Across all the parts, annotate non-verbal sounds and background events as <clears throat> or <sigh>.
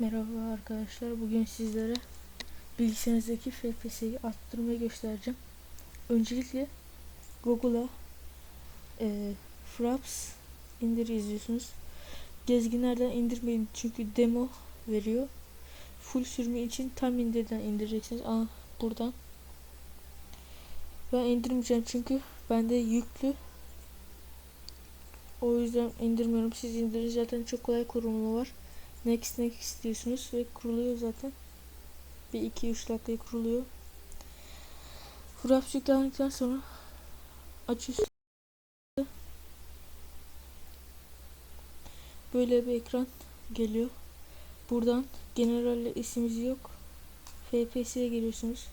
Merhaba arkadaşlar. Bugün sizlere bilgisayarınızdaki FPS'yi arttırmayı göstereceğim. Öncelikle Google'a e, Fraps indir yazıyorsunuz. Gezginlerden indirmeyin çünkü demo veriyor. Full sürümü için tam indirden indireceksiniz. Aa, buradan. Ben indirmeyeceğim çünkü bende yüklü. O yüzden indirmiyorum. Siz indirin zaten çok kolay kurulumu var. Next next diyorsunuz ve kuruluyor zaten. Bir 2-3 dakikaya kuruluyor. Fraps yüklendikten sonra açıyorsunuz. Böyle bir ekran geliyor. Buradan generalle ismimiz yok. FPS'ye geliyorsunuz.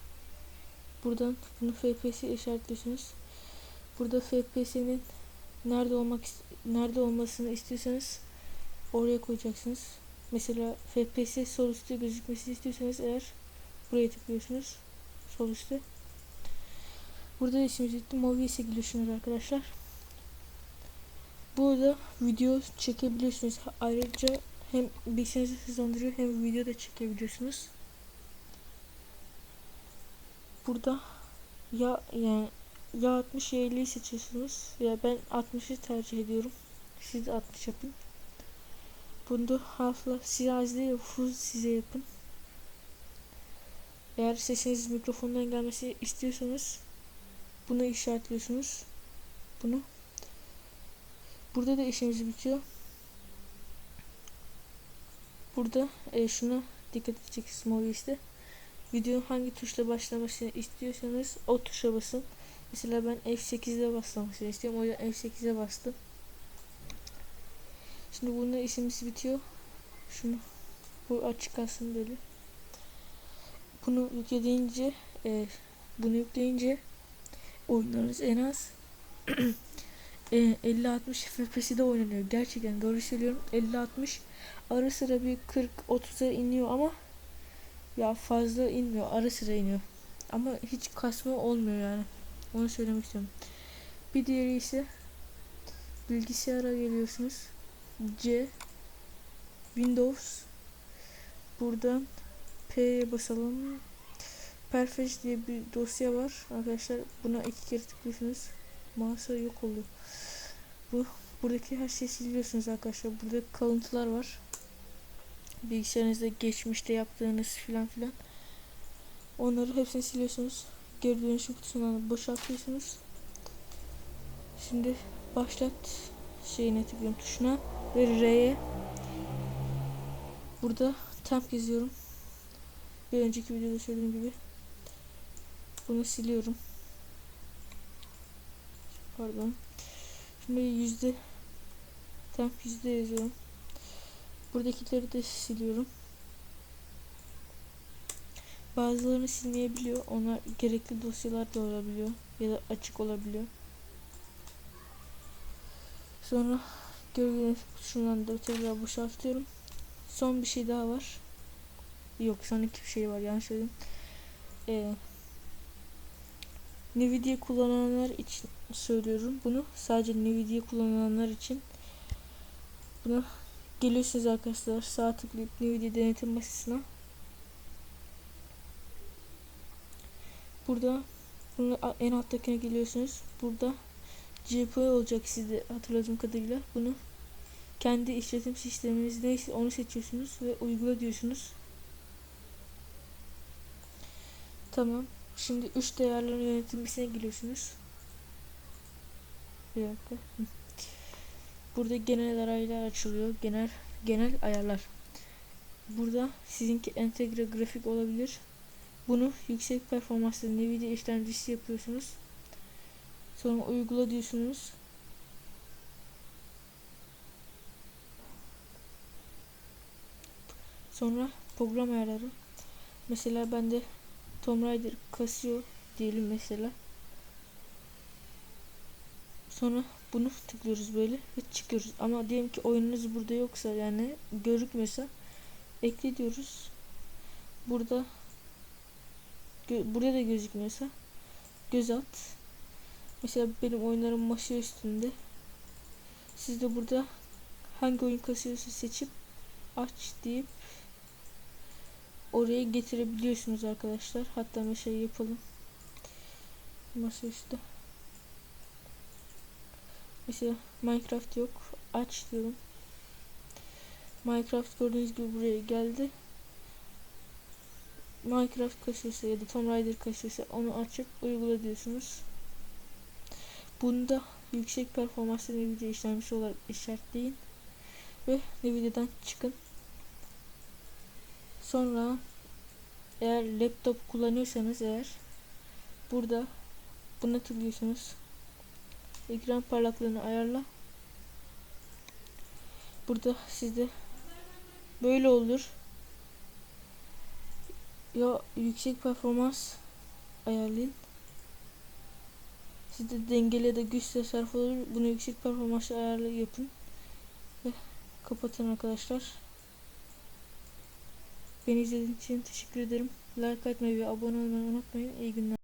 Buradan bunu FPS işaretliyorsunuz. Burada FPS'nin nerede olmak nerede olmasını istiyorsanız oraya koyacaksınız. Mesela FPS sol üstte gözükmesini istiyorsanız eğer buraya tıklıyorsunuz. Sol üstte. Burada işimiz bitti. Movies'e giriyorsunuz arkadaşlar. Burada video çekebiliyorsunuz. Ayrıca hem bilgisayarınızı hızlandırıyor hem video da çekebiliyorsunuz. Burada ya yani ya 60 ya 50'yi seçiyorsunuz. Ya ben 60'ı tercih ediyorum. Siz de 60 yapın. Half size az değil full size yapın. Eğer sesiniz mikrofondan gelmesi istiyorsanız bunu işaretliyorsunuz. Bunu. Burada da işimiz bitiyor. Burada e, şuna dikkat edeceksiniz Movies'te. Video hangi tuşla başlamasını istiyorsanız o tuşa basın. Mesela ben F8'de basmasını istiyorum. O yüzden F8'e bastım. Şimdi bunun işimiz bitiyor. Şunu bu açık kalsın böyle. Bunu yükleyince e, bunu yükleyince oyunlarınız en az <clears throat> e, 50-60 FPS'de oynanıyor. Gerçekten doğru söylüyorum. 50-60 ara sıra bir 40-30'a iniyor ama ya fazla inmiyor. Ara sıra iniyor. Ama hiç kasma olmuyor yani. Onu söylemek istiyorum. Bir diğeri ise bilgisayara geliyorsunuz. C Windows buradan P'ye basalım. Perfect diye bir dosya var. Arkadaşlar buna iki kere tıklıyorsunuz. Mouse'a yok oldu. Bu buradaki her şeyi siliyorsunuz arkadaşlar. Burada kalıntılar var. Bilgisayarınızda geçmişte yaptığınız filan filan. Onları hepsini siliyorsunuz. Geri dönüşüm kutusundan boşaltıyorsunuz. Şimdi başlat şeyine tıklıyorum tuşuna ve R'ye burada temp yazıyorum. Bir önceki videoda söylediğim gibi bunu siliyorum. Pardon. Şimdi yüzde temp yüzde yazıyorum. Buradakileri de siliyorum. Bazılarını silmeyebiliyor. Onlar gerekli dosyalar da olabiliyor ya da açık olabiliyor. Sonra gördüğünüz şundan da tekrar boşaltıyorum. Son bir şey daha var. Yok son iki şey var yanlış söyledim. Ee, Nvidia kullananlar için söylüyorum bunu. Sadece Nvidia kullananlar için. Bunu geliyorsunuz arkadaşlar sağ tıklayıp Nvidia denetim masasına. Burada bunu en alttakine geliyorsunuz. Burada GPU olacak sizde hatırladığım kadarıyla. Bunu kendi işletim sisteminiz neyse onu seçiyorsunuz ve uygula diyorsunuz. Tamam. Şimdi 3 değerlerin yönetimcisine giriyorsunuz. Bir dakika. <laughs> Burada genel ayarlar açılıyor. Genel genel ayarlar. Burada sizinki entegre grafik olabilir. Bunu yüksek performanslı Nvidia işlemcisi yapıyorsunuz. Sonra uygula diyorsunuz. Sonra program ayarları. Mesela bende Tomb Raider kasıyor diyelim mesela. Sonra bunu tıklıyoruz böyle ve çıkıyoruz. Ama diyelim ki oyununuz burada yoksa yani gözükmüyorsa ekle diyoruz. Burada burada da gözükmüyorsa göz at. Mesela benim oyunlarım masa üstünde. Siz de burada hangi oyun kasıyorsa seçip aç deyip oraya getirebiliyorsunuz arkadaşlar. Hatta şey yapalım. Masaüstü. Mesela Minecraft yok. Aç diyorum. Minecraft gördüğünüz gibi buraya geldi. Minecraft kasıyorsa ya da Tomb Raider kasıyorsa onu açıp uygula diyorsunuz. Bunda yüksek performanslı Nvidia işlemcisi olarak işaretleyin ve Nvidia'dan çıkın. Sonra eğer laptop kullanıyorsanız eğer burada buna tıklıyorsunuz. Ekran parlaklığını ayarla. Burada sizde böyle olur. Ya yüksek performans ayarlayın. Sizde dengeli da güç tasarruf olur. Bunu yüksek performanslı ayarlı yapın. Ve kapatın arkadaşlar. Beni izlediğiniz için teşekkür ederim. Like atmayı ve abone olmayı unutmayın. İyi günler.